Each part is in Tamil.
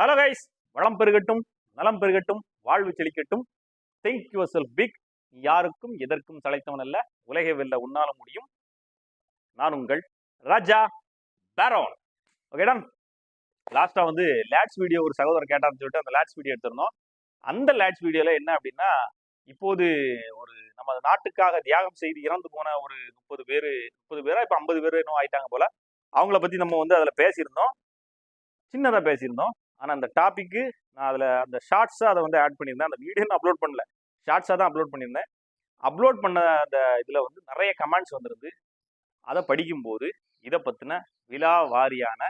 ஹலோ கைஸ் வளம் பெருகட்டும் நலம் பெருகட்டும் வாழ்வு செழிக்கட்டும். திங்க் யுவர் செல்ஃப் பிக் யாருக்கும் எதற்கும் தலைத்தவன் அல்ல. உலகை வெல்ல உன்னால முடியும். நான் உங்கள் ராஜா பேரோன் ஓகேடா லாஸ்ட்டாக வந்து லேட்ஸ் வீடியோ ஒரு சகோதரர் கேட்டார்னு சொல்லிட்டு அந்த லேட்ஸ் வீடியோ எடுத்திருந்தோம். அந்த லேட்ஸ் வீடியோவில் என்ன அப்படின்னா இப்போது ஒரு நம்ம நாட்டுக்காக தியாகம் செய்து இறந்து போன ஒரு முப்பது பேர் முப்பது பேரா இப்போ ஐம்பது பேர் இன்னும் ஆயிட்டாங்க போல. அவங்கள பற்றி நம்ம வந்து அதில் பேசியிருந்தோம். சின்னதாக பேசியிருந்தோம். ஆனால் அந்த டாப்பிக்கு நான் அதில் அந்த ஷார்ட்ஸாக அதை வந்து ஆட் பண்ணியிருந்தேன். அந்த வீடியோ நான் அப்லோட் பண்ணல. ஷார்ட்ஸாக தான் அப்லோட் பண்ணியிருந்தேன். அப்லோட் பண்ண அந்த இதில் வந்து நிறைய கமெண்ட்ஸ் வந்துருந்து அதை படிக்கும்போது இதை பற்றின விழா வாரியான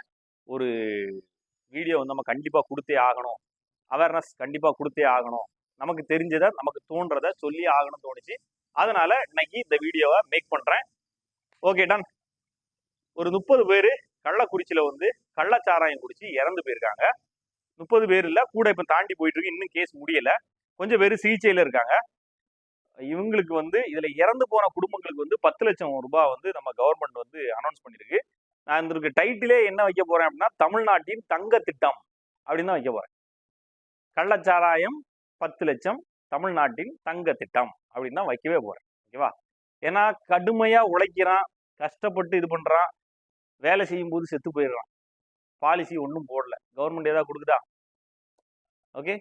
ஒரு வீடியோ வந்து நம்ம கண்டிப்பாக கொடுத்தே ஆகணும். அவேர்னஸ் கண்டிப்பாக கொடுத்தே ஆகணும். நமக்கு தெரிஞ்சதை நமக்கு தோன்றதை சொல்லி ஆகணும்னு தோணுச்சு. அதனால இன்னைக்கு இந்த வீடியோவை மேக் பண்ணுறேன் ஓகே டன் ஒரு முப்பது பேர் கள்ளக்குறிச்சியில் வந்து கள்ளச்சாராயம் குடிச்சு இறந்து போயிருக்காங்க. முப்பது பேர் இல்லை கூட இப்போ தாண்டி போயிட்டு இருக்கு. இன்னும் கேஸ் முடியலை. கொஞ்சம் பேர் சிகிச்சையில் இருக்காங்க. இவங்களுக்கு வந்து இதில் இறந்து போன குடும்பங்களுக்கு வந்து பத்து லட்சம் ரூபாய் வந்து நம்ம கவர்மெண்ட் வந்து அனௌன்ஸ் பண்ணியிருக்கு நான் இதற்கு டைட்டிலே என்ன வைக்க போகிறேன் அப்படின்னா தமிழ்நாட்டின் தங்க திட்டம் அப்படின்னு தான் வைக்க போகிறேன் கள்ளச்சாராயம் பத்து லட்சம் தமிழ்நாட்டின் தங்க திட்டம் அப்படின்னு தான் வைக்கவே போகிறேன் ஓகேவா ஏன்னா கடுமையாக உழைக்கிறான் கஷ்டப்பட்டு இது பண்ணுறான் வேலை செய்யும் போது செத்து போயிடுறான். பாலிசி ஒன்றும் போடல. கவர்மெண்ட் ஏதாவது கொடுக்குதா? ஓகே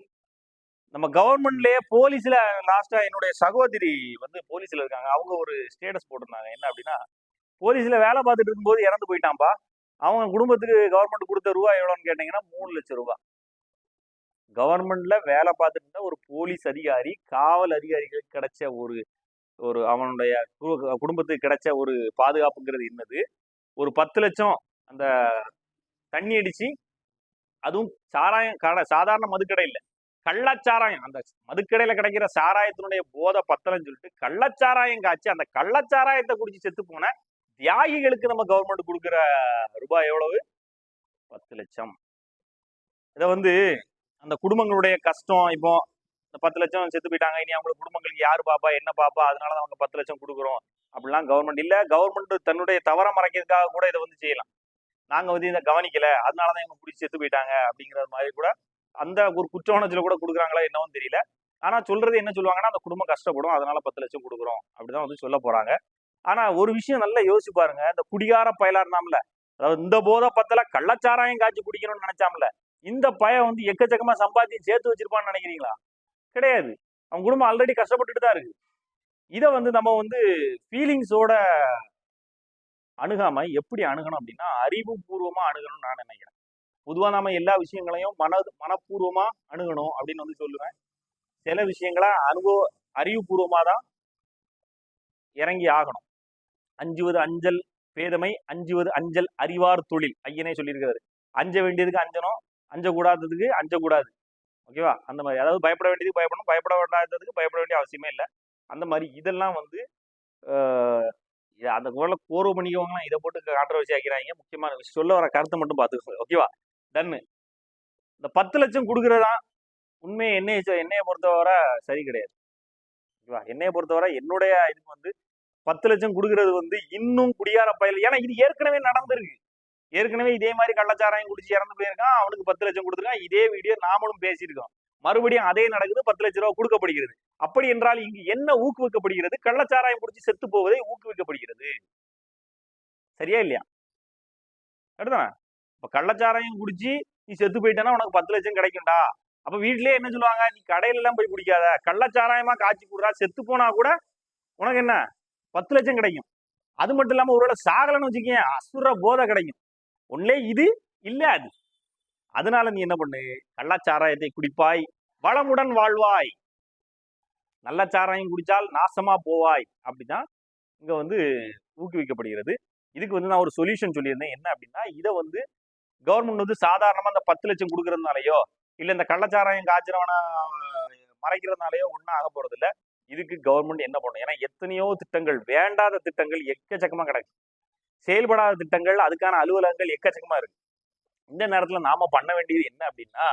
நம்ம கவர்மெண்ட்லயே போலீஸ்ல லாஸ்டா என்னுடைய சகோதரி வந்து போலீஸ்ல இருக்காங்க. அவங்க ஒரு ஸ்டேட்டஸ் போட்டிருந்தாங்க. என்ன அப்படின்னா போலீஸ்ல வேலை பார்த்துட்டு இருக்கும்போது இறந்து போயிட்டான்பா அவங்க குடும்பத்துக்கு கவர்மெண்ட் கொடுத்த ரூபா எவ்வளோன்னு கேட்டீங்கன்னா மூணு லட்சம் ரூபா கவர்மெண்ட்ல வேலை பார்த்துட்டு இருந்த ஒரு போலீஸ் அதிகாரி காவல் அதிகாரிகளுக்கு கிடைச்ச ஒரு ஒரு அவனுடைய குடும்பத்துக்கு கிடைச்ச ஒரு பாதுகாப்புங்கிறது என்னது? ஒரு பத்து லட்சம் அந்த தண்ணி அடிச்சு அதுவும் சாராயம் கடை சாதாரண மதுக்கடை இல்லை. கள்ளச்சாராயம் அந்த மதுக்கடையில கிடைக்கிற சாராயத்தினுடைய போத பத்தலன்னு சொல்லிட்டு கள்ளச்சாராயம் காய்ச்சி அந்த கள்ளச்சாராயத்தை குடிச்சு செத்து போன தியாகிகளுக்கு நம்ம கவர்மெண்ட் கொடுக்குற ரூபாய் எவ்வளவு? பத்து லட்சம். இதை வந்து அந்த குடும்பங்களுடைய கஷ்டம் இப்போ இந்த பத்து லட்சம் செத்து போயிட்டாங்க இனி அவங்க குடும்பங்களுக்கு யாரு பாப்பா என்ன பாப்பா அதனால தான் அவங்க பத்து லட்சம் கொடுக்குறோம். அப்படிலாம் கவர்மெண்ட் இல்ல. கவர்மெண்ட் தன்னுடைய தவற மறைக்கிறதுக்காக கூட இதை வந்து செய்யலாம். நாங்க வந்து இதை கவனிக்கல. அதனாலதான் இவங்க பிடிச்சி செத்து போயிட்டாங்க அப்படிங்கிற மாதிரி கூட அந்த ஒரு குற்ற உணர்ச்சியில் கூட கொடுக்குறாங்களா என்னவும் தெரியல. ஆனா சொல்றது என்ன சொல்லுவாங்கன்னா அந்த குடும்பம் கஷ்டப்படும். அதனால பத்து லட்சம் கொடுக்குறோம். அப்படிதான் வந்து சொல்ல போறாங்க. ஆனா ஒரு விஷயம் நல்லா யோசிச்சு பாருங்க. இந்த குடிகார பயலா இருந்தாம்ல அதாவது இந்த போதை பத்தல கள்ளச்சாராயம் காய்ச்சி குடிக்கணும்னு நினைச்சாம்ல இந்த பயம் வந்து எக்கச்சக்கமா சம்பாத்தி சேர்த்து வச்சிருப்பான்னு நினைக்கிறீங்களா? கிடையாது. அவங்க குடும்பம் ஆல்ரெடி கஷ்டப்பட்டுட்டு தான் இருக்கு. இதை வந்து நம்ம வந்து ஃபீலிங்ஸோட அணுகாம எப்படி அணுகணும் அப்படின்னா அறிவுபூர்வமா அணுகணும்னு நான் நினைக்கிறேன். பொதுவா நாம எல்லா விஷயங்களையும் மன மனப்பூர்வமா அணுகணும் அப்படின்னு வந்து சொல்லுவேன். சில விஷயங்களை அனுபவ அறிவுபூர்வமாக தான் இறங்கி ஆகணும். அஞ்சுவது அஞ்சல் பேதமை அஞ்சுவது அஞ்சல் அறிவார் தொழில் ஐயனே சொல்லியிருக்காரு. அஞ்ச வேண்டியதுக்கு அஞ்சணும் அஞ்சக்கூடாததுக்கு அஞ்சக்கூடாது. ஓகேவா? அந்த மாதிரி. அதாவது பயப்பட வேண்டியதுக்கு பயப்படணும் பயப்பட வேண்டாததுக்கு பயப்பட வேண்டிய அவசியமே இல்லை. அந்த மாதிரி இதெல்லாம் வந்து ஆஹ், இது அந்த குரலை கோர்வு பண்ணிக்கவங்களாம் இதை போட்டு கான்ட்ரவர்சி ஆக்கிறாங்க முக்கியமான சொல்ல வர கருத்தை மட்டும் பார்த்துக்கோங்க. ஓகேவா டன்னு இந்த பத்து லட்சம் கொடுக்குறதா உண்மையை என்னையை என்னையை பொறுத்தவரை சரி கிடையாது. ஓகேவா என்னைய பொறுத்தவரை என்னுடைய இதுக்கு வந்து பத்து லட்சம் கொடுக்கறது வந்து இன்னும் குடியார பயல் ஏன்னா இது ஏற்கனவே நடந்திருக்கு. ஏற்கனவே இதே மாதிரி கள்ளச்சாராயம் குடிச்சு இறந்து போயிருக்கான். அவனுக்கு பத்து லட்சம் கொடுத்துருக்கான். இதே வீடியோ நாமளும் பேசியிருக்கோம். மறுபடியும் அதே நடக்குது பத்து லட்ச ரூபா கொடுக்கப்படுகிறது. அப்படி என்றால் இங்கு என்ன ஊக்குவிக்கப்படுகிறது? கள்ளச்சாராயம் குடிச்சு செத்து போவதை ஊக்குவிக்கப்படுகிறது. சரியா இல்லையா? அடுத்தானே இப்ப கள்ளச்சாராயம் குடிச்சு நீ செத்து போயிட்டேன்னா உனக்கு பத்து லட்சம் கிடைக்கும்டா. அப்ப வீட்லயே என்ன சொல்லுவாங்க? நீ கடையில எல்லாம் போய் குடிக்காத. கள்ளச்சாராயமா காய்ச்சி குடுறா செத்து போனா கூட உனக்கு என்ன? பத்து லட்சம் கிடைக்கும். அது மட்டும் இல்லாம ஒருவேளை சாகலன்னு வச்சுக்கேன் அசுர போதை கிடைக்கும். ஒன்லே இது இல்ல அது. அதனால நீ என்ன பண்ணு? கள்ளச்சாராயத்தை குடிப்பாய். வளமுடன் வாழ்வாய். நல்ல சாராயம் குடிச்சால் நாசமா போவாய். அப்படிதான் இங்க வந்து ஊக்குவிக்கப்படுகிறது. இதுக்கு வந்து நான் ஒரு சொல்யூஷன் சொல்லியிருந்தேன். என்ன அப்படின்னா இதை வந்து கவர்மெண்ட் வந்து சாதாரணமா இந்த பத்து லட்சம் கொடுக்கறதுனாலயோ இல்ல இந்த கள்ளச்சாராயம் காய்ச்சறவன மறைக்கிறதுனாலயோ ஒன்றும் ஆக போறது இல்ல இதுக்கு கவர்மெண்ட் என்ன பண்ணும்? ஏன்னா எத்தனையோ திட்டங்கள் வேண்டாத திட்டங்கள் எக்கச்சக்கமா கிடக்கு. செயல்படாத திட்டங்கள் அதுக்கான அலுவலகங்கள் எக்கச்சக்கமா இருக்கு. இந்த நேரத்துல நாம பண்ண வேண்டியது என்ன அப்படின்னா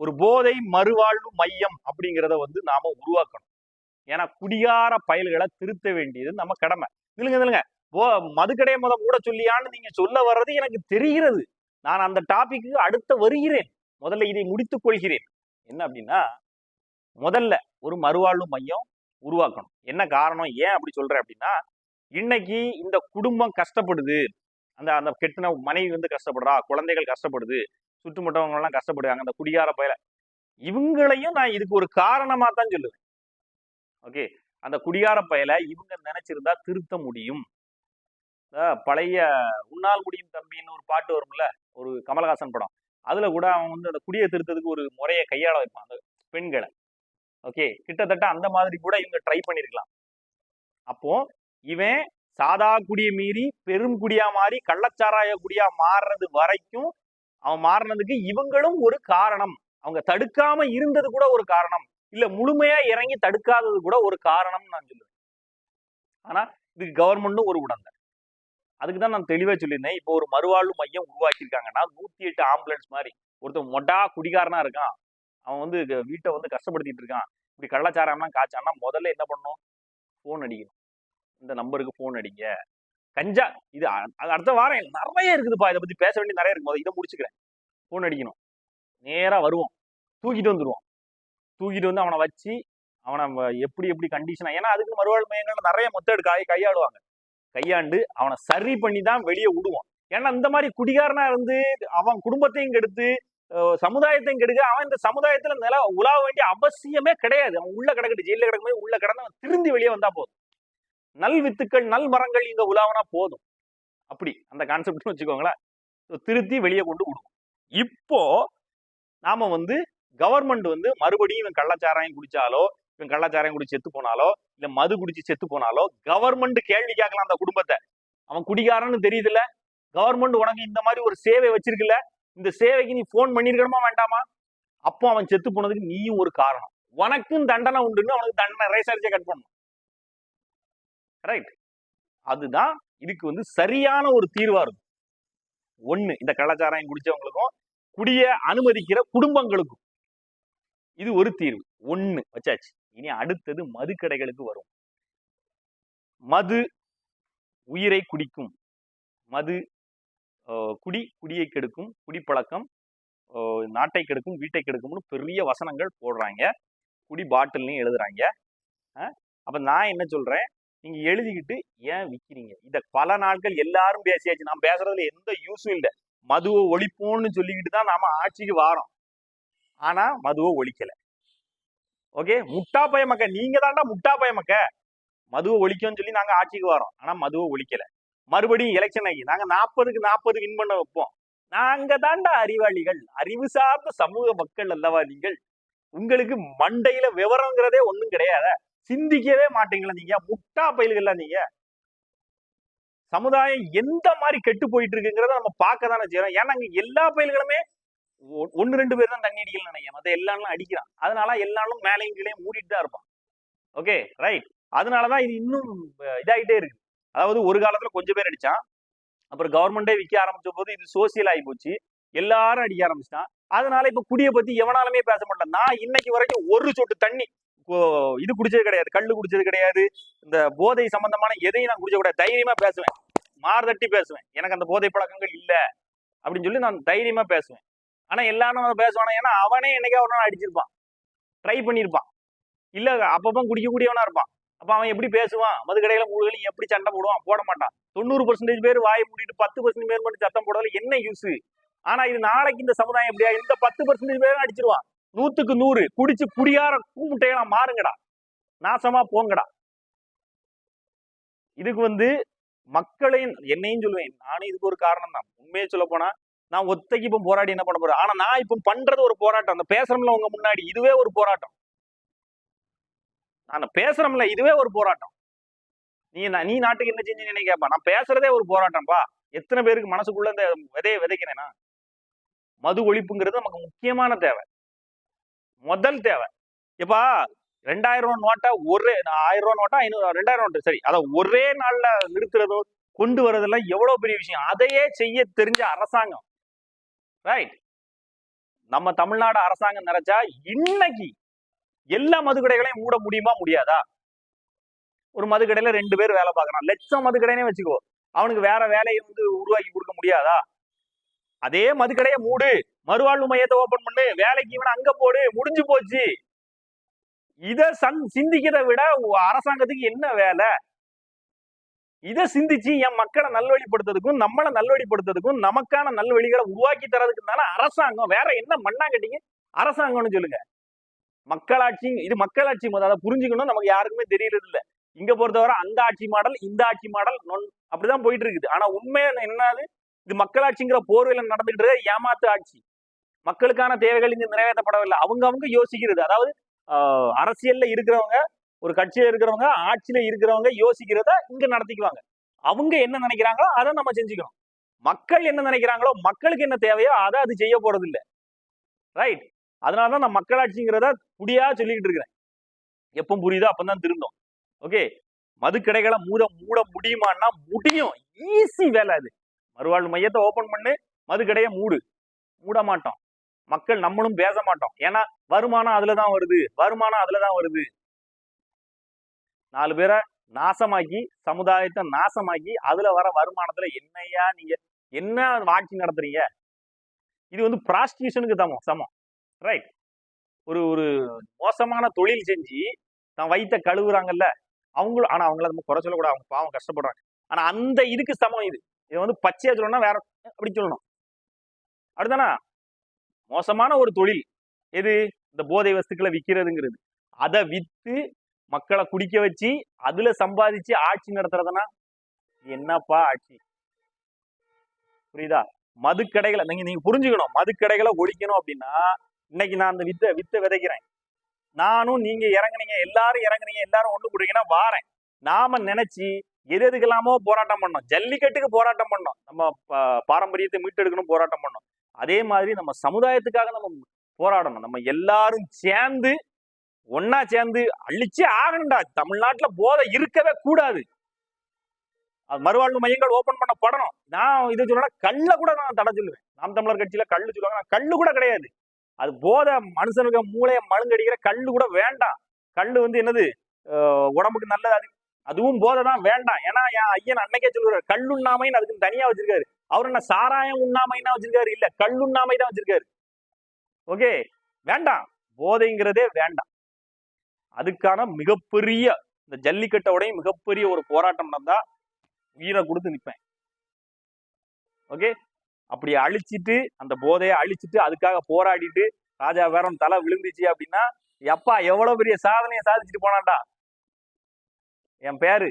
ஒரு போதை மறுவாழ்வு மையம் அப்படிங்கிறத வந்து நாம உருவாக்கணும். ஏன்னா குடியார பயல்களை திருத்த வேண்டியது நம்ம கடமை. இல்லைங்க இல்லைங்க போ மதுக்கடையை முத மூட சொல்லியான்னு நீங்க சொல்ல வர்றது எனக்கு தெரிகிறது. நான் அந்த டாபிக்கு அடுத்த வருகிறேன். முதல்ல இதை முடித்துக் கொள்கிறேன். என்ன அப்படின்னா முதல்ல ஒரு மறுவாழ்வு மையம் உருவாக்கணும். என்ன காரணம்? ஏன் அப்படி சொல்றேன் அப்படின்னா இன்னைக்கு இந்த குடும்பம் கஷ்டப்படுது. அந்த அந்த கெட்டின மனைவி வந்து கஷ்டப்படுறா குழந்தைகள் கஷ்டப்படுது சுற்றுமுட்டவங்கெல்லாம் கஷ்டப்படுவாங்க கஷ்டப்படுறாங்க அந்த குடியார பயல. இவங்களையும் நான் இதுக்கு ஒரு காரணமா தான் சொல்லுவேன். ஓகே? அந்த குடியார பயல இவங்க நினைச்சிருந்தா திருத்த முடியும். பழைய உன்னால் முடியும் தம்பின்னு ஒரு பாட்டு வரும்ல ஒரு கமலஹாசன் படம். அதுல கூட அவன் வந்து அந்த குடியை திருத்ததுக்கு ஒரு முறையை கையாள வைப்பான் அந்த பெண்களை. ஓகே? கிட்டத்தட்ட அந்த மாதிரி கூட இவங்க ட்ரை பண்ணிருக்கலாம். அப்போ இவன் சாதா குடியை மீறி பெரும் குடியா மாறி கள்ளச்சாராய குடியா மாறுறது வரைக்கும் அவன் மாறினதுக்கு இவங்களும் ஒரு காரணம். அவங்க தடுக்காம இருந்தது கூட ஒரு காரணம். இல்ல முழுமையா இறங்கி தடுக்காதது கூட ஒரு காரணம் நான் சொல்லுவேன். ஆனா இதுக்கு கவர்மெண்ட்டும் ஒரு உடந்தை. அதுக்கு தான் நான் தெளிவா சொல்லியிருந்தேன். இப்போ ஒரு மறுவாழ்வு மையம் உருவாக்கியிருக்காங்கன்னா நூத்தி எட்டு ஆம்புலன்ஸ் மாதிரி ஒருத்தன் மொட்டா குடிகாரனா இருக்கான். அவன் வந்து வீட்டை வந்து கஷ்டப்படுத்திட்டு இருக்கான். இப்படி கள்ளச்சாராயம்லாம் காய்ச்சான்னா முதல்ல என்ன பண்ணணும் ஃபோன் அடிக்கணும். இந்த நம்பருக்கு ஃபோன் அடிங்க. கஞ்சா இது அது அடுத்த வாரம் நிறைய இருக்குதுப்பா. இதை பத்தி பேச வேண்டிய நிறைய இருக்கும் முதல்ல இதை முடிச்சுக்கிறேன். ஃபோன் அடிக்கணும். நேராக வருவோம் தூக்கிட்டு வந்துடுவோம் தூக்கிட்டு வந்து அவனை வச்சு அவனை எப்படி எப்படி கண்டிஷனா ஏன்னா அதுக்கு மறுவாழ் மையங்கள்ல நிறைய மெத்தட் காய் கையாளுவாங்க. கையாண்டு அவனை சரி பண்ணி தான் வெளியே விடுவோம் ஏன்னா இந்த மாதிரி குடிகாரனா இருந்து அவன் குடும்பத்தையும் கெடுத்து சமுதாயத்தையும் கெடுக்க அவன் இந்த சமுதாயத்துல நில உலாவ வேண்டிய அவசியமே கிடையாது. அவன் உள்ள கிடக்கட்டு ஜெயில கிடக்கும்போது உள்ள கிடந்து அவன் திருந்தி வெளியே வந்தா போதும். நல் வித்துக்கள் நல் மரங்கள் இங்க உலாவனா போதும். அப்படி அந்த கான்செப்ட்னு வச்சுக்கோங்களேன். திருத்தி வெளியே கொண்டு விடுவோம். இப்போ நாம வந்து கவர்மெண்ட் வந்து மறுபடியும் இவன் கள்ளச்சாராயம் குடிச்சாலோ இவன் கள்ளச்சாராயம் குடிச்சு செத்து போனாலோ இல்ல மது குடிச்சு செத்து போனாலோ கவர்மெண்ட் கேள்வி கேட்கலாம் அந்த குடும்பத்தை. அவன் குடிகாரன்னு தெரியுதுல்ல? கவர்மெண்ட் உனக்கு இந்த மாதிரி ஒரு சேவை வச்சிருக்குல்ல? இந்த சேவைக்கு நீ போன் பண்ணிருக்கணுமா வேண்டாமா? அப்போ அவன் செத்து போனதுக்கு நீயும் ஒரு காரணம். உனக்கும் தண்டனை உண்டுன்னு அவனுக்கு தண்டனை ரேசரிச்சே கட் பண்ணணும். ரைட் அதுதான் இதுக்கு வந்து சரியான ஒரு தீர்வா இருக்கும். ஒண்ணு இந்த கள்ளச்சாராயம் குடிச்சவங்களுக்கும் குடிய அனுமதிக்கிற குடும்பங்களுக்கும். இது ஒரு தீர்வு. ஒண்ணு வச்சாச்சு. இனி அடுத்தது மது கடைகளுக்கு வரும். மது உயிரை குடிக்கும். மது குடி குடியை கெடுக்கும் குடிப்பழக்கம் நாட்டை கெடுக்கும் வீட்டை கெடுக்கும்னு பெரிய வசனங்கள் போடுறாங்க. குடி பாட்டில்லையும் எழுதுறாங்க. அஹ், அப்ப நான் என்ன சொல்றேன்? நீங்க எழுதிக்கிட்டு ஏன் விக்கிறீங்க? இத பல நாட்கள் எல்லாரும் பேசியாச்சு. நான் பேசுறதுல எந்த யூஸும் இல்லை. மதுவை ஒழிப்போம்னு சொல்லிக்கிட்டு தான் நாம ஆட்சிக்கு வாரோம். ஆனா மதுவை ஒழிக்கல. ஓகே? முட்டா பய மக்க நீங்க தாண்டா முட்டா பய மக்க. மதுவை ஒழிக்கும்னு சொல்லி நாங்க ஆட்சிக்கு வரோம். ஆனா மதுவை ஒழிக்கல. மறுபடியும் எலெக்ஷன் ஆகி நாங்க நாற்பதுக்கு நாற்பது வின் பண்ண வைப்போம். நாங்க தாண்டா அறிவாளிகள். அறிவு சார்ந்த சமூக மக்கள் அல்லவா நீங்கள்? உங்களுக்கு மண்டையில விவரங்கிறதே ஒண்ணும் கிடையாது? சிந்திக்கவே மாட்டீங்களா நீங்க? முட்டா பயில்கள்ல நீங்க? சமுதாயம் எந்த மாதிரி கெட்டு போயிட்டு இருக்குங்கிறத நம்ம பார்க்க தானே செய்யறோம் ஏன்னா எல்லா பயில்களுமே ஒன்னு ஒண்ணு ரெண்டு பேர் தான் தண்ணி அடிக்கல நினைக்கிறேன். மத்த எல்லாரும் அடிக்கிறான். அதனால எல்லாரும் மேலையும் கீழே மூடிட்டு தான் இருப்பான். ஓகே? ரைட். அதனாலதான் இது இன்னும் இதாகிட்டே இதாயிட்டே இருக்கு. அதாவது ஒரு காலத்துல கொஞ்சம் பேர் அடிச்சான். அப்புறம் கவர்மெண்டே விற்க ஆரம்பிச்ச போது இது சோசியல் ஆகி போச்சு. எல்லாரும் அடிக்க ஆரம்பிச்சிட்டான். அதனால இப்ப குடியை பத்தி எவனாலுமே பேச மாட்டேன் நான் இன்னைக்கு வரைக்கும் ஒரு சொட்டு தண்ணி இது குடிச்சது கிடையாது கல் குடிச்சது கிடையாது. இந்த போதை சம்பந்தமான எதையும் நான் குடிச்ச கிடையாது. தைரியமா பேசுவேன். மார்தட்டி பேசுவேன். எனக்கு அந்த போதை பழக்கங்கள் இல்ல. அப்படின்னு சொல்லி நான் தைரியமா பேசுவேன். ஆனா எல்லாரும் அதை பேசுவானே ஏன்னா அவனே என்னைக்கா ஒரு நாள் அடிச்சிருப்பான். ட்ரை பண்ணியிருப்பான் இல்ல அப்பப்போ குடிக்கக்கூடியவனா இருப்பான். அப்ப அவன் எப்படி பேசுவான்? மது கடையில மூடுகளும் எப்படி சண்டை போடுவான்? போட மாட்டான். தொண்ணூறு பர்சன்டேஜ் பேர் வாயை மூடிட்டு பத்து பர்சன்டேஜ் பேர் மட்டும் சத்தம் போடுறதுல என்ன யூஸ் ஆனா இது நாளைக்கு இந்த சமுதாயம் எப்படியா? இந்த பத்து பர்சன்டேஜ் பேரும் அடிச்சிருவான். நூத்துக்கு நூறு. குடிச்சு குடியார கூமுட்டையெல்லாம் மாறுங்கடா. நாசமா போங்கடா. இதுக்கு வந்து மக்களையும் என்னையும் சொல்லுவேன் நானும் இதுக்கு ஒரு காரணம் தான் உண்மையை சொல்ல போனா நான் ஒத்தைக்கு இப்ப போராடி என்ன பண்ண போறேன்? ஆனா நான் இப்ப பண்றது ஒரு போராட்டம். அந்த பேசுறோம்ல உங்க முன்னாடி இதுவே ஒரு போராட்டம். நான் பேசுறோம்ல இதுவே ஒரு போராட்டம். நீ நீ நாட்டுக்கு என்ன செஞ்சீங்கன்னு கேட்பா நான் பேசுறதே ஒரு போராட்டம்ப்பா எத்தனை பேருக்கு மனசுக்குள்ள இந்த விதையை விதைக்கிறேன்னா மது ஒழிப்புங்கிறது நமக்கு முக்கியமான தேவை. முதல் தேவை. இப்போ ரெண்டாயிரம் ரூபா நோட்டை ஒரே ஆயிரம் ரூபா நோட்டா ஐநூறு ரெண்டாயிரம் நோட்டு சரி. அதை ஒரே நாள்ல நிறுத்துறதோ கொண்டு வர்றதெல்லாம் எவ்வளவு பெரிய விஷயம்? அதையே செய்ய தெரிஞ்ச அரசாங்கம். ரைட் நம்ம தமிழ்நாடு அரசாங்கம் நினைச்சா இன்னைக்கு எல்லா மதுக்கடைகளையும் மூட முடியுமா முடியாதா? ஒரு மதுக்கடையில ரெண்டு பேர் வேலை பார்க்கறான். லட்சம் மதுக்கடைனே வச்சுக்கோ. அவனுக்கு வேற வேலையை வந்து உருவாக்கி கொடுக்க முடியாதா? அதே மதுக்கடையை மூடு. மறுவாழ்வு மையத்தை ஓபன் பண்ணு வேலைக்கு இவனை அங்க போடு முடிஞ்சு போச்சு. இத சந் சிந்திக்கிறத விட அரசாங்கத்துக்கு என்ன வேலை? இத சிந்திச்சு என் மக்களை நல்வழிப்படுத்துறதுக்கும் நம்மளை நல்வழிப்படுத்துறதுக்கும் நமக்கான நல்வழிகளை உருவாக்கி தரதுக்கு தானே அரசாங்கம் வேற என்ன மண்ணாங்கட்டிங்க அரசாங்கம்னு சொல்லுங்க. மக்களாட்சி இது மக்களாட்சி முதல்ல அதை புரிஞ்சுக்கணும் நமக்கு யாருக்குமே தெரியறது இல்ல இங்க பொறுத்தவரை அந்த ஆட்சி மாடல் இந்த ஆட்சி மாடல் நொன்- அப்படிதான் போயிட்டு இருக்குது. ஆனா உண்மையா என்னது இது மக்களாட்சிங்கிற போர்வையில நடந்துகிட்டு இருக்க ஏமாத்து ஆட்சி. மக்களுக்கான தேவைகள் இங்க நிறைவேற்றப்படவில்லை. அவங்க அவங்க யோசிக்கிறது. அதாவது அரசியல்ல இருக்கிறவங்க ஒரு கட்சியில இருக்கிறவங்க ஆட்சியில இருக்கிறவங்க யோசிக்கிறத இங்க நடத்திக்குவாங்க. அவங்க என்ன நினைக்கிறாங்களோ அதை நம்ம செஞ்சுக்கணும். மக்கள் என்ன நினைக்கிறாங்களோ மக்களுக்கு என்ன தேவையோ அதை அது செய்ய போறது இல்லை ரைட் அதனாலதான் நான் மக்களாட்சிங்கிறத புடியா சொல்லிக்கிட்டு இருக்கிறேன். எப்போ புரியுதோ? அப்பதான் திருந்தோம். ஓகே மதுக்கடைகளை மூட மூட முடியுமான்னா முடியும். ஈஸி வேலை அது. மறுவாழ்வு மையத்தை ஓபன் பண்ணு மதுக்கடையை மூடு மூட. மாட்டோம் மக்கள் நம்மளும் பேச மாட்டோம். ஏன்னா வருமானம் அதுலதான் வருது. வருமானம் அதுலதான் வருது. நாலு பேரை நாசமாக்கி சமுதாயத்தை நாசமாக்கி அதுல வர வருமானத்துல என்னையா நீங்க என்ன ஆட்சி நடத்துறீங்க? இது வந்து ப்ராஸ்டியூஷனுக்கு சமம் சமம். ரைட் ஒரு ஒரு மோசமான தொழில் செஞ்சு தான் வயிற்ற கழுவுறாங்கல்ல அவங்களும் ஆனா அவங்கள நம்ம குறை சொல்லக்கூடாது. அவங்க பாவம் கஷ்டப்படுறாங்க. ஆனா அந்த இதுக்கு சமம் இது. இதை வந்து பச்சையா சொல்லணும்னா வேற அப்படி சொல்லணும். அடுத்தானா மோசமான ஒரு தொழில். எது? இந்த போதை வஸ்துக்களை விற்கிறதுங்கிறது அதை விற்று மக்களை குடிக்க வச்சு அதுல சம்பாதிச்சு ஆட்சி நடத்துறதுனா என்னப்பா ஆட்சி? புரியுதா? மதுக்கடைகளை நீங்க நீங்க புரிஞ்சுக்கணும். மதுக்கடைகளை ஒழிக்கணும் அப்படின்னா இன்னைக்கு நான் அந்த வித்தை வித்தை விதைக்கிறேன். நானும் நீங்க இறங்குனீங்க எல்லாரும் இறங்குனீங்க எல்லாரும் ஒண்ணு கூடுறீங்கன்னா வாரேன். நாம நினைச்சு எது எதுக்கெல்லாமோ போராட்டம் பண்ணோம். ஜல்லிக்கட்டுக்கு போராட்டம் பண்ணோம். நம்ம பாரம்பரியத்தை மீட்டெடுக்கணும் போராட்டம் பண்ணோம். அதே மாதிரி நம்ம சமுதாயத்துக்காக நம்ம போராடணும். நம்ம எல்லாரும் சேர்ந்து ஒன்னா சேர்ந்து அழிச்சே ஆகணும்டா. தமிழ்நாட்டுல போதை இருக்கவே கூடாது. அது மறுவாழ்வு மையங்கள் ஓபன் பண்ணப்படணும். நான் இது சொல்லணும் கல்ல கூட நான் தடை சொல்லுவேன். நாம் தமிழர் கட்சியில கல்லு சொல்லுவாங்க. கல்லு கூட கிடையாது. அது போதை மனுஷனுக்கு மூளையை மழுங்கடிக்கிற கல்லு கூட வேண்டாம். கல்லு வந்து என்னது? உடம்புக்கு நல்லது. அது அதுவும் போதை தான் வேண்டாம். ஏன்னா என் ஐயன் அன்னைக்கே சொல்லுவாரு கல்லுண்ணாமைன்னு அதுக்கு தனியா வச்சிருக்காரு. அவர் என்ன சாராயம் உண்ணாமைன்னா வச்சிருக்காரு. இல்ல கல்லுண்ணாமை தான் வச்சிருக்காரு. ஓகே? வேண்டாம். போதைங்கிறதே வேண்டாம். அதுக்கான மிகப்பெரிய இந்த ஜல்லிக்கட்டோடையும் மிகப்பெரிய ஒரு போராட்டம் நடந்தா உயிரை கொடுத்து நிப்பேன். ஓகே? அப்படி அழிச்சிட்டு அந்த போதையை அழிச்சிட்டு அதுக்காக போராடிட்டு ராஜா வேறம் தலை விழுந்துச்சு அப்படின்னா எப்பா எவ்வளவு பெரிய சாதனையை சாதிச்சுட்டு போனான்டா? என் பேரு.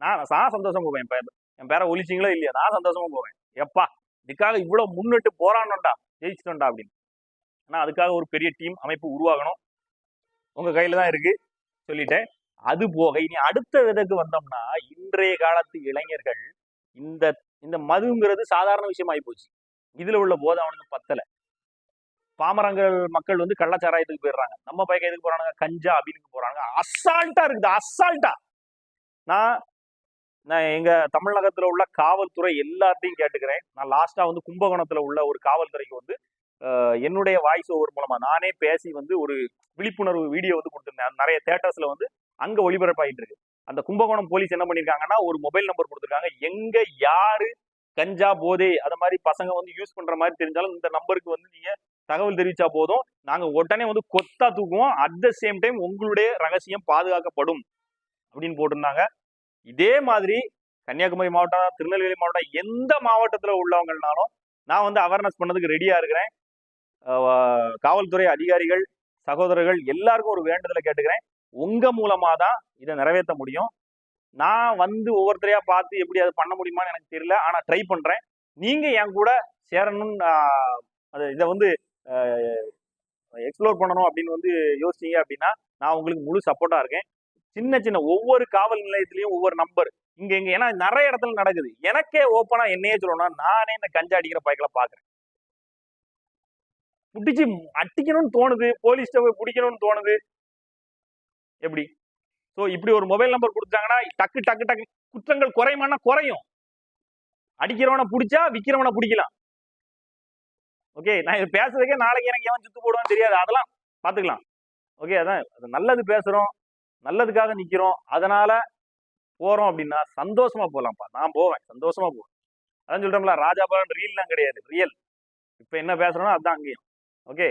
நான் நான் சந்தோஷம் போவேன் என் பேர் என் பேரை ஒழிச்சிங்களோ இல்லையா? நான் சந்தோஷமா போவேன். எப்பா இதுக்காக இவ்வளவு முன்னிட்டு போராடணும்டா ஜெயிச்சிட்டோம்டா அப்படின்னு. ஆனா அதுக்காக ஒரு பெரிய டீம் அமைப்பு உருவாகணும். உங்க கையில தான் இருக்கு சொல்லிட்டேன். அது போக இனி அடுத்த விதக்கு வந்தோம்னா இன்றைய காலத்து இளைஞர்கள் இந்த இந்த மதுங்கிறது சாதாரண விஷயம் போச்சு. இதுல உள்ள போதை அவனுக்கு பத்தல. பாமரங்கள் மக்கள் வந்து கள்ளச்சாராயத்துக்கு போயிடுறாங்க. நம்ம பையன் எதுக்கு போறானுங்க? கஞ்சா அப்படின்னு போறாங்க அசால்ட்டா இருக்குது அசால்ட்டா. நான் நான் எங்க தமிழகத்துல உள்ள காவல்துறை எல்லாத்தையும் கேட்டுக்கிறேன். நான் லாஸ்டா வந்து கும்பகோணத்துல உள்ள ஒரு காவல்துறைக்கு வந்து என்னுடைய வாய்ஸ் ஓவர் மூலமா நானே பேசி வந்து ஒரு விழிப்புணர்வு வீடியோ வந்து கொடுத்துருந்தேன். நிறைய தேட்டர்ஸ்ல வந்து அங்க ஒளிபரப்பாயிட்டு இருக்கு. அந்த கும்பகோணம் போலீஸ் என்ன பண்ணிருக்காங்கன்னா ஒரு மொபைல் நம்பர் கொடுத்துருக்காங்க. எங்க யாரு கஞ்சா போதை அத மாதிரி பசங்க வந்து யூஸ் பண்ற மாதிரி தெரிஞ்சாலும் இந்த நம்பருக்கு வந்து நீங்க தகவல் தெரிவிச்சா போதும். நாங்க உடனே வந்து கொத்தா தூக்குவோம். அட் த சேம் டைம் உங்களுடைய ரகசியம் பாதுகாக்கப்படும் அப்படின்னு போட்டிருந்தாங்க. இதே மாதிரி கன்னியாகுமரி மாவட்டம் திருநெல்வேலி மாவட்டம் எந்த மாவட்டத்தில் உள்ளவங்கனாலும் நான் வந்து அவேர்னஸ் பண்ணதுக்கு ரெடியாக இருக்கிறேன். காவல்துறை அதிகாரிகள் சகோதரர்கள் எல்லாருக்கும் ஒரு வேண்டுதலை கேட்டுக்கிறேன். உங்கள் மூலமாக தான் இதை நிறைவேற்ற முடியும். நான் வந்து ஒவ்வொருத்தரையாக பார்த்து எப்படி அதை பண்ண முடியுமான்னு எனக்கு தெரியல. ஆனால் ட்ரை பண்ணுறேன் நீங்கள் என் கூட சேரணும்னு அது இதை வந்து எக்ஸ்ப்ளோர் பண்ணணும் அப்படின்னு வந்து யோசிச்சீங்க அப்படின்னா நான் உங்களுக்கு முழு சப்போர்ட்டாக இருக்கேன். சின்ன சின்ன ஒவ்வொரு காவல் நிலையத்திலையும் ஒவ்வொரு நம்பர் இங்க இங்க ஏன்னா நிறைய இடத்துல நடக்குது. எனக்கே ஓப்பனா என்னையே சொல்லணும்னா நானே இந்த கஞ்சா அடிக்கிற பைக்களை பாக்குறேன். பிடிச்சி அடிக்கணும்னு தோணுது போலீஸ்ட போய் பிடிக்கணும்னு தோணுது. எப்படி? ஸோ இப்படி ஒரு மொபைல் நம்பர் கொடுத்தாங்கன்னா டக்கு டக்கு டக்கு குற்றங்கள் குறையுமானா குறையும். அடிக்கிறவனை பிடிச்சா விற்கிறவனை பிடிக்கலாம். ஓகே நான் இது பேசுறதுக்கே நாளைக்கு எனக்கு எவன் சுத்து போடுவான்னு தெரியாது. அதெல்லாம் பார்த்துக்கலாம் ஓகே அதான் அது நல்லது பேசுறோம். நல்லதுக்காக நிற்கிறோம் அதனால போறோம் அப்படின்னா சந்தோஷமா போகலாம்ப்பா நான் போவேன். சந்தோஷமா போவேன். அதான் சொல்றோம்ல ராஜாபுரம் ரீல்லாம் கிடையாது. ரியல் இப்போ என்ன பேசுறோம்னா அதுதான் அங்கேயும். ஓகே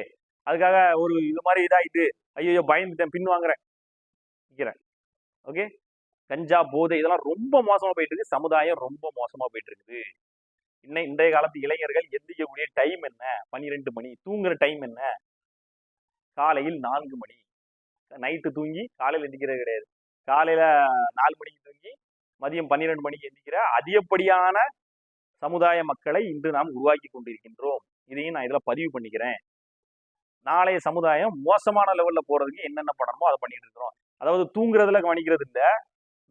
அதுக்காக ஒரு இது மாதிரி இதாகிட்டு ஐயோ பயந்துட்டேன் பின் வாங்குறேன். நிற்கிறேன் ஓகே கஞ்சா போதை இதெல்லாம் ரொம்ப மோசமா போயிட்டு இருக்கு சமுதாயம் ரொம்ப மோசமா போயிட்டு இருக்குது இன்னை இன்றைய காலத்து இளைஞர்கள் எந்திரிக்கக்கூடிய டைம் என்ன? பன்னிரெண்டு மணி. தூங்குற டைம் என்ன? காலையில் நான்கு மணி. நைட்டு தூங்கி காலையில் எந்திக்கிறது கிடையாது. காலையில நாலு மணிக்கு தூங்கி மதியம் பன்னிரெண்டு மணிக்கு எந்திக்கிற அதிகப்படியான சமுதாய மக்களை இன்று நாம் உருவாக்கி கொண்டிருக்கின்றோம். இதையும் நான் இதுல பதிவு பண்ணிக்கிறேன். நாளைய சமுதாயம் மோசமான லெவல்ல போறதுக்கு என்னென்ன பண்ணணுமோ அதை பண்ணிட்டு இருக்கிறோம். அதாவது தூங்குறதுல கவனிக்கிறது இல்ல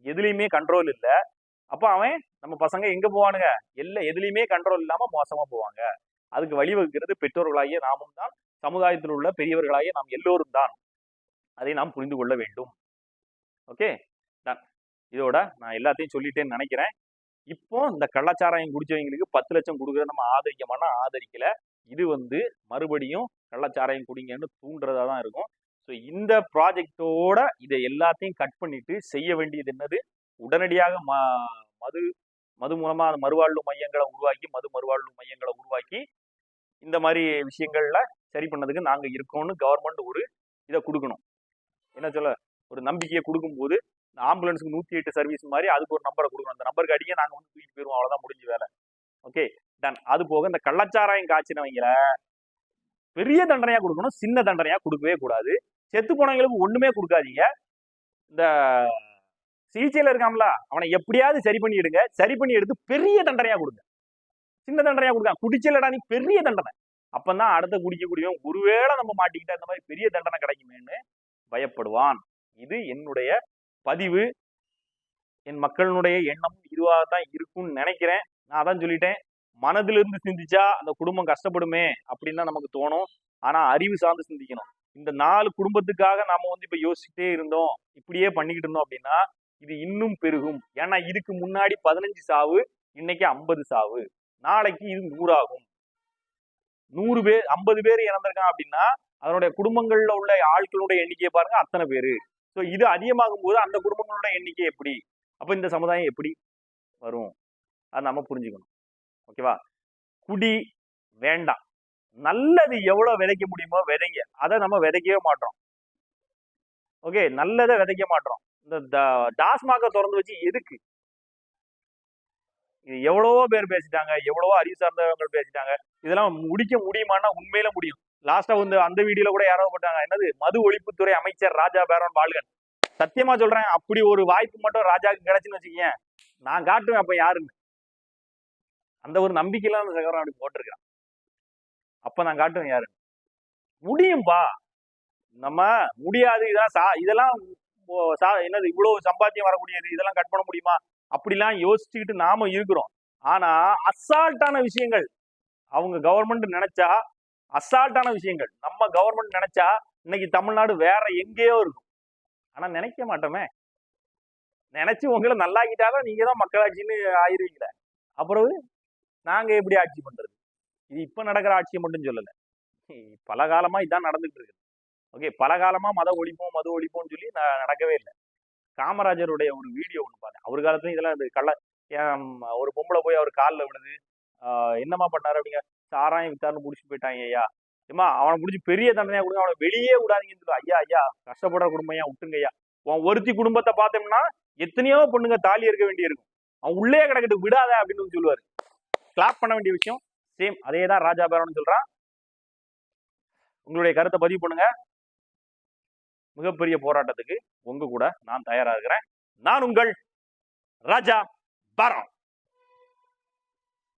எதுலேயுமே கண்ட்ரோல் இல்ல. அப்ப அவன் நம்ம பசங்க எங்க போவானுங்க? எல்லா எதுலேயுமே கண்ட்ரோல் இல்லாம மோசமா போவாங்க. அதுக்கு வழிவகுக்கிறது பெற்றோர்களாகிய நாமும் தான் சமுதாயத்தில் உள்ள பெரியவர்களாகிய நாம் எல்லோரும் தான். அதை நாம் புரிந்து கொள்ள வேண்டும். ஓகே? டன் இதோட நான் எல்லாத்தையும் சொல்லிட்டேன்னு நினைக்கிறேன். இப்போ இந்த கள்ளச்சாராயம் குடிச்சவங்களுக்கு பத்து லட்சம் கொடுக்குற நம்ம ஆதரிக்கமான ஆதரிக்கல. இது வந்து மறுபடியும் கள்ளச்சாராயம் குடிங்கன்னு தூண்டுறதா தான் இருக்கும். ஸோ இந்த ப்ராஜெக்டோட இதை எல்லாத்தையும் கட் பண்ணிட்டு செய்ய வேண்டியது என்னது? உடனடியாக ம மது மது மூலமாக அந்த மறுவாழ்வு மையங்களை உருவாக்கி மது மறுவாழ்வு மையங்களை உருவாக்கி இந்த மாதிரி விஷயங்கள்ல சரி பண்ணதுக்கு நாங்கள் இருக்கோம்னு கவர்மெண்ட் ஒரு இதை கொடுக்கணும். என்ன சொல்ல ஒரு நம்பிக்கையை கொடுக்கும்போது இந்த ஆம்புலன்ஸுக்கு நூத்தி எட்டு சர்வீஸ் மாதிரி அதுக்கு ஒரு நம்பரை கொடுக்கணும். அந்த நம்பருக்கு அடிக்க நாங்க வந்து தூக்கிட்டு போயிருவோம். அவ்வளவுதான் முடிஞ்ச வேலை. ஓகே டன் அது போக இந்த கள்ளச்சாராயம் காய்ச்சினவங்கள பெரிய தண்டனையா கொடுக்கணும். சின்ன தண்டனையா கொடுக்கவே கூடாது. செத்து போனவங்களுக்கு ஒண்ணுமே கொடுக்காதீங்க. இந்த சிகிச்சையில இருக்காம்ல அவனை எப்படியாவது சரி பண்ணிடுங்க. சரி பண்ணி எடுத்து பெரிய தண்டனையா கொடுங்க. சின்ன தண்டனையா கொடுக்க குடிச்சலடா நீ பெரிய தண்டனை. அப்பதான் அடுத்த குடிக்கக்கூடியவன் ஒருவேளை நம்ம மாட்டிக்கிட்டா இந்த மாதிரி பெரிய தண்டனை கிடைக்குமேன்னு பயப்படுவான். இது என்னுடைய பதிவு. என் மக்களினுடைய எண்ணமும் இதுவாக தான் இருக்கும்னு நினைக்கிறேன். நான் அதான் சொல்லிட்டேன். மனதிலிருந்து சிந்திச்சா அந்த குடும்பம் கஷ்டப்படுமே அப்படின்னு தான் நமக்கு தோணும். ஆனா அறிவு சார்ந்து சிந்திக்கணும். இந்த நாலு குடும்பத்துக்காக நாம வந்து இப்ப யோசிச்சுட்டே இருந்தோம். இப்படியே பண்ணிக்கிட்டு இருந்தோம் அப்படின்னா இது இன்னும் பெருகும். ஏன்னா இதுக்கு முன்னாடி பதினஞ்சு சாவு இன்னைக்கு ஐம்பது சாவு. நாளைக்கு இது நூறாகும். நூறு பேர் ஐம்பது பேர் இறந்திருக்கான் அப்படின்னா அதனுடைய குடும்பங்கள்ல உள்ள ஆட்களுடைய எண்ணிக்கையை பாருங்க அத்தனை பேர். ஸோ இது அதிகமாகும் போது அந்த குடும்பங்களோட எண்ணிக்கை எப்படி? அப்போ இந்த சமுதாயம் எப்படி வரும்? அதை நம்ம புரிஞ்சுக்கணும். ஓகேவா குடி வேண்டாம். நல்லது எவ்வளோ விதைக்க முடியுமோ விதைங்க. அதை நம்ம விதைக்கவே மாட்டோம். ஓகே நல்லதை விதைக்க மாட்டோம். இந்த ட- டாஸ்மாக திறந்து வச்சு எதுக்கு? இது எவ்வளவோ பேர் பேசிட்டாங்க எவ்வளவோ அறிவு சார்ந்தவங்க பேசிட்டாங்க. இதெல்லாம் முடிக்க முடியுமான்னா உண்மையில முடியும். லாஸ்டா வந்து அந்த வீடியோல கூட யாரோ போட்டாங்க. என்னது? மது ஒழிப்புத்துறை அமைச்சர் ராஜா பேரன் பால்கன். சத்தியமா சொல்றேன் அப்படி ஒரு வாய்ப்பு மட்டும் ராஜாக்கு கிடைச்சுன்னு வச்சுக்கேன் நான் காட்டுவேன் அப்ப யாருன்னு. அந்த ஒரு நம்பிக்கையில அந்த சகரம் அப்படி போட்டிருக்கிறான். அப்ப நான் காட்டுவேன் யாரு முடியும்பா. நம்ம முடியாது இதான் சா இதெல்லாம் சா- என்னது இவ்வளவு சம்பாத்தியம் வரக்கூடியது இதெல்லாம் கட் பண்ண முடியுமா? அப்படிலாம் யோசிச்சுக்கிட்டு நாம இருக்கிறோம். ஆனா அசால்ட்டான விஷயங்கள் அவங்க கவர்மெண்ட் நினைச்சா அசால்ட்டான விஷயங்கள். நம்ம கவர்மெண்ட் நினைச்சா இன்னைக்கு தமிழ்நாடு வேற எங்கேயோ இருக்கும். ஆனா நினைக்க மாட்டோமே. நினைச்சு உங்களை நல்லாக்கிட்டாதான் நீங்க தான் மக்களாட்சின்னு ஆயிருவீங்களே. அப்புறம் நாங்க எப்படி ஆட்சி பண்றது? இது இப்ப நடக்கிற ஆட்சியை மட்டும் சொல்லல. பல காலமா இதான் நடந்துகிட்டு இருக்கு ஓகே பல காலமா மத ஒழிப்போம் மது ஒழிப்போம்னு சொல்லி நான் நடக்கவே இல்லை. காமராஜருடைய ஒரு வீடியோ ஒன்று பார்த்தேன். அவர் காலத்துலயும் இதெல்லாம் கள்ள ஒரு பொம்பளை போய் அவர் காலில் விழுது ஆஹ் என்னம்மா பண்ணாரு அப்படிங்க சாராயம் வித்தாருன்னு பிடிச்சி போயிட்டாங்க ஐயா. ஏமா அவனை பிடிச்சி பெரிய தண்டனையா கொடுங்க அவனை வெளியே விடாதீங்கன்னு சொல்லு. ஐயா ஐயா கஷ்டப்படுற குடும்பம் ஐயா விட்டுங்க ஐயா. உன் ஒருத்தி குடும்பத்தை பார்த்தோம்னா எத்தனையோ பொண்ணுங்க தாலி இருக்க வேண்டியிருக்கும். அவன் உள்ளே கிடக்கிட்டு விடாத அப்படின்னு சொல்லுவாரு. கிளாப் பண்ண வேண்டிய விஷயம் சேம் அதே தான் ராஜா பேரன் சொல்றான். உங்களுடைய கருத்தை பதிவு பண்ணுங்க. மிகப்பெரிய போராட்டத்துக்கு உங்க கூட நான் தயாரா இருக்கிறேன். நான் உங்கள் ராஜா பாரம்